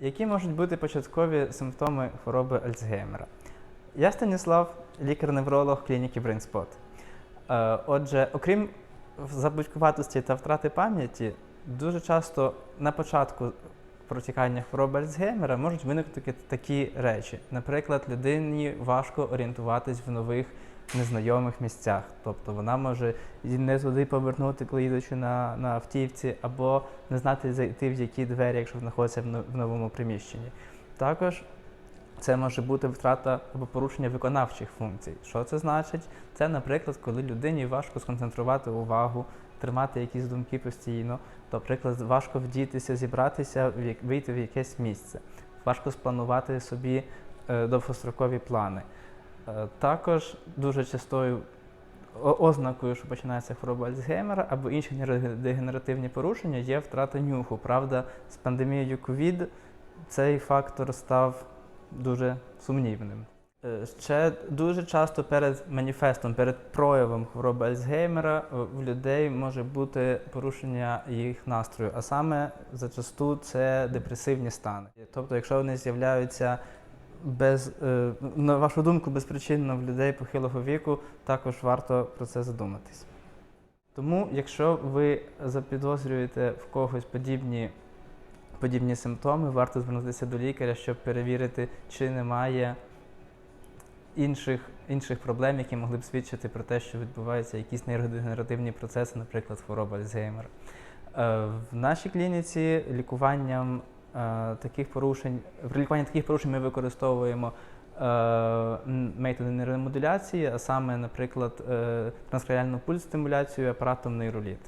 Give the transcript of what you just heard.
Які можуть бути початкові симптоми хвороби Альцгеймера? Я Станіслав, лікар-невролог клініки BrainSpot. Е, Отже, окрім забудькуватості та втрати пам'яті, дуже часто на початку протікання хвороби Альцгеймера можуть виникнути такі речі. Наприклад, людині важко орієнтуватись в нових незнайомих місцях. Тобто вона може не туди повернути, коли їдучи на, на автівці, або не знати зайти в які двері, якщо знаходиться в новому приміщенні. Також це може бути втрата або порушення виконавчих функцій. Що це значить? Це, наприклад, коли людині важко сконцентрувати увагу, тримати якісь думки постійно. Наприклад, важко вдітися, зібратися, вийти в якесь місце, важко спланувати собі е, довгострокові плани. Е, Також дуже частою ознакою, що починається хвороба Альцгеймера або інші нейродегенеративні порушення, є втрата нюху. Правда, з пандемією ковід цей фактор став дуже сумнівним. Е, Ще дуже часто перед маніфестом, перед проявом хвороби Альцгеймера в людей може бути порушення їх настрою, а саме зачасту це депресивні стани. Тобто, якщо вони з'являються без, е, на вашу думку, безпричинно в людей похилого віку, також варто про це задуматись. Тому, якщо ви запідозрюєте в когось подібні, подібні симптоми, варто звернутися до лікаря, щоб перевірити, чи немає інших, інших проблем, які могли б свідчити про те, що відбуваються якісь нейродегенеративні процеси, наприклад, хвороба Альцгеймера. Е, В нашій клініці лікуванням таких порушень, в лікуванні таких порушень ми використовуємо е, методи нейромодуляції, а саме, наприклад, е, транскраніальну пульс-стимуляцію апаратом нейроліт.